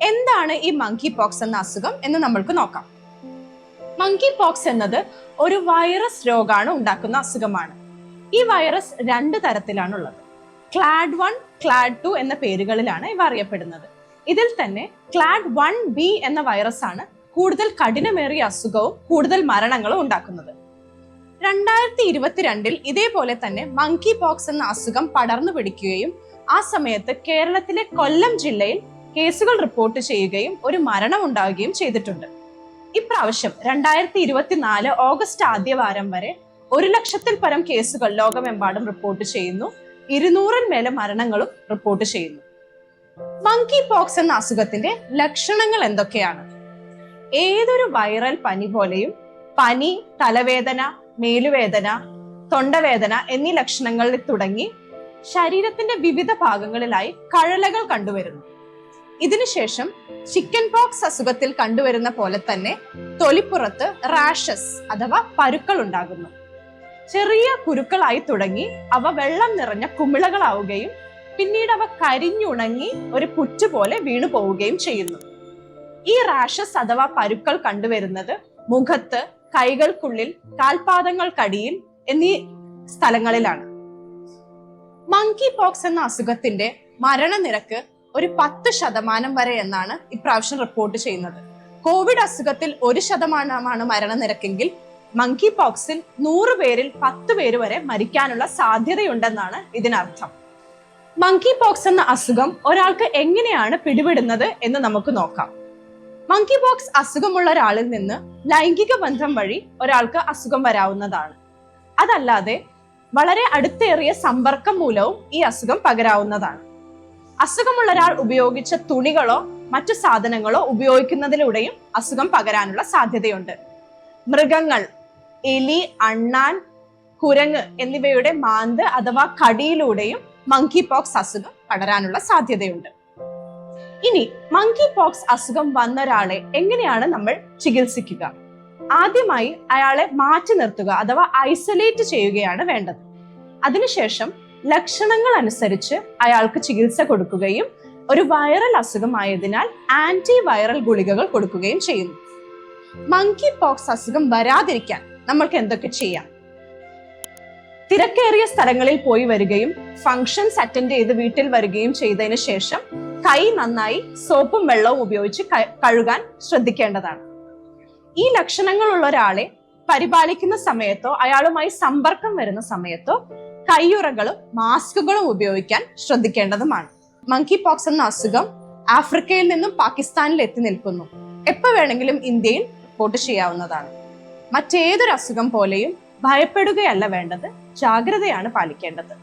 എന്താണ് ഈ monkey pox എന്ന അസുഖം എന്ന് നമ്മൾക്ക് നോക്കാം. മങ്കി പോക്സ് എന്നത് ഒരു വൈറസ് രോഗമാണ് ഉണ്ടാക്കുന്ന അസുഖമാണ്. ഈ വൈറസ് രണ്ട് തരത്തിലാണുള്ളത്. ക്ലാഡ് വൺ ക്ലാഡ് ടു എന്ന പേരുകളിലാണ് ഇവ അറിയപ്പെടുന്നത്. ഇതിൽ തന്നെ ക്ലാഡ് വൺ ബി എന്ന വൈറസ് ആണ് കൂടുതൽ കഠിനമേറിയ അസുഖവും കൂടുതൽ മരണങ്ങളും ഉണ്ടാക്കുന്നത്. രണ്ടായിരത്തി ഇരുപത്തിരണ്ടിൽ ഇതേപോലെ തന്നെ മങ്കി പോക്സ് എന്ന അസുഖം പടർന്നു പിടിക്കുകയും ആ സമയത്ത് കേരളത്തിലെ കൊല്ലം ജില്ലയിൽ കേസുകൾ റിപ്പോർട്ട് ചെയ്യുകയും ഒരു മരണം ഉണ്ടാവുകയും ചെയ്തിട്ടുണ്ട്. ഇപ്രാവശ്യം രണ്ടായിരത്തി ഇരുപത്തിനാല് ഓഗസ്റ്റ് ആദ്യവാരം വരെ ഒരു ലക്ഷത്തിൽ പരം കേസുകൾ ലോകമെമ്പാടും റിപ്പോർട്ട് ചെയ്യുന്നു. ഇരുന്നൂറിൽ മേലെ മരണങ്ങളും റിപ്പോർട്ട് ചെയ്യുന്നു. മങ്കി പോക്സ് എന്ന അസുഖത്തിന്റെ ലക്ഷണങ്ങൾ എന്തൊക്കെയാണ്? ഏതൊരു വൈറൽ പനി പോലെയും പനി തലവേദന മേലുവേദന തൊണ്ടവേദന എന്നീ ലക്ഷണങ്ങളിൽ തുടങ്ങി ശരീരത്തിന്റെ വിവിധ ഭാഗങ്ങളിലായി കഴലകൾ കണ്ടുവരുന്നു. ഇതിനുശേഷം ചിക്കൻ പോക്സ് അസുഖത്തിൽ കണ്ടുവരുന്ന പോലെ തന്നെ തൊലിപ്പുറത്ത് റാഷസ് അഥവാ പരുക്കൾ ഉണ്ടാകുന്നു. ചെറിയ കുരുക്കളായി തുടങ്ങി അവ വെള്ളം നിറഞ്ഞ കുമിളകളാവുകയും പിന്നീട് അവ കരിഞ്ഞുണങ്ങി ഒരു പുറ്റു പോലെ വീണു പോവുകയും ചെയ്യുന്നു. ഈ റാഷസ് അഥവാ പരുക്കൾ കണ്ടുവരുന്നത് മുഖത്ത് കൈകൾക്കുള്ളിൽ കാൽപാദങ്ങൾക്കടിയിൽ എന്നീ സ്ഥലങ്ങളിലാണ്. മങ്കി പോക്സ് എന്ന അസുഖത്തിന്റെ മരണനിരക്ക് ഒരു പത്ത് ശതമാനം വരെ എന്നാണ് ഇപ്രാവശ്യം റിപ്പോർട്ട് ചെയ്യുന്നത്. കോവിഡ് അസുഖത്തിൽ ഒരു ശതമാനമാണ് മരണനിരക്കെങ്കിൽ മങ്കി പോക്സിൽ നൂറ് പേരിൽ പത്ത് പേര് വരെ മരിക്കാനുള്ള സാധ്യതയുണ്ടെന്നാണ് ഇതിനർത്ഥം. മങ്കി പോക്സ് എന്ന അസുഖം ഒരാൾക്ക് എങ്ങനെയാണ് പിടിപെടുന്നത് എന്ന് നമുക്ക് നോക്കാം. മങ്കി പോക്സ് അസുഖമുള്ള ഒരാളിൽ നിന്ന് ലൈംഗിക ബന്ധം വഴി ഒരാൾക്ക് അസുഖം വരാവുന്നതാണ്. അതല്ലാതെ വളരെ അടുത്തേറിയ സമ്പർക്കം മൂലവും ഈ അസുഖം പകരാവുന്നതാണ്. അസുഖമുള്ള ഒരാൾ ഉപയോഗിച്ച തുണികളോ മറ്റു സാധനങ്ങളോ ഉപയോഗിക്കുന്നതിലൂടെയും അസുഖം പകരാനുള്ള സാധ്യതയുണ്ട്. മൃഗങ്ങൾ എലി അണ്ണാൻ കുരങ്ങ് എന്നിവയുടെ മാന്ത് അഥവാ കടിയിലൂടെയും മങ്കി പോക്സ് അസുഖം പടരാനുള്ള സാധ്യതയുണ്ട്. ഇനി മങ്കി പോക്സ് അസുഖം വന്ന ഒരാളെ എങ്ങനെയാണ് നമ്മൾ ചികിത്സിക്കുക? ആദ്യമായി അയാളെ മാറ്റി നിർത്തുക അഥവാ ഐസൊലേറ്റ് ചെയ്യുകയാണ് വേണ്ടത്. അതിനുശേഷം ലക്ഷണങ്ങൾ അനുസരിച്ച് അയാൾക്ക് ചികിത്സ കൊടുക്കുകയും ഒരു വൈറൽ അസുഖമായതിനാൽ ആന്റി വൈറൽ ഗുളികകൾ കൊടുക്കുകയും ചെയ്യുന്നു. മങ്കി പോക്സ് അസുഖം വരാതിരിക്കാൻ നമ്മൾക്ക് എന്തൊക്കെ ചെയ്യാം? തിരക്കേറിയ സ്ഥലങ്ങളിൽ പോയി വരികയും ഫങ്ഷൻസ് അറ്റൻഡ് ചെയ്ത് വീട്ടിൽ വരികയും ചെയ്തതിന് ശേഷം കൈ നന്നായി സോപ്പും വെള്ളവും ഉപയോഗിച്ച് കഴുകാൻ ശ്രദ്ധിക്കേണ്ടതാണ്. ഈ ലക്ഷണങ്ങളുള്ള ഒരാളെ പരിപാലിക്കുന്ന സമയത്തോ അയാളുമായി സമ്പർക്കം വരുന്ന സമയത്തോ കയ്യുറകളും മാസ്കുകളും ഉപയോഗിക്കാൻ ശ്രദ്ധിക്കേണ്ടതുമാണ്. മങ്കി പോക്സ് എന്ന അസുഖം ആഫ്രിക്കയിൽ നിന്നും പാകിസ്ഥാനിൽ എത്തി നിൽക്കുന്നു. എപ്പോൾ വേണമെങ്കിലും ഇന്ത്യയിൽ റിപ്പോർട്ട് ചെയ്യാവുന്നതാണ്. മറ്റേതൊരു അസുഖം പോലെയും ഭയപ്പെടുകയല്ല വേണ്ടത് ജാഗ്രതയാണ് പാലിക്കേണ്ടത്.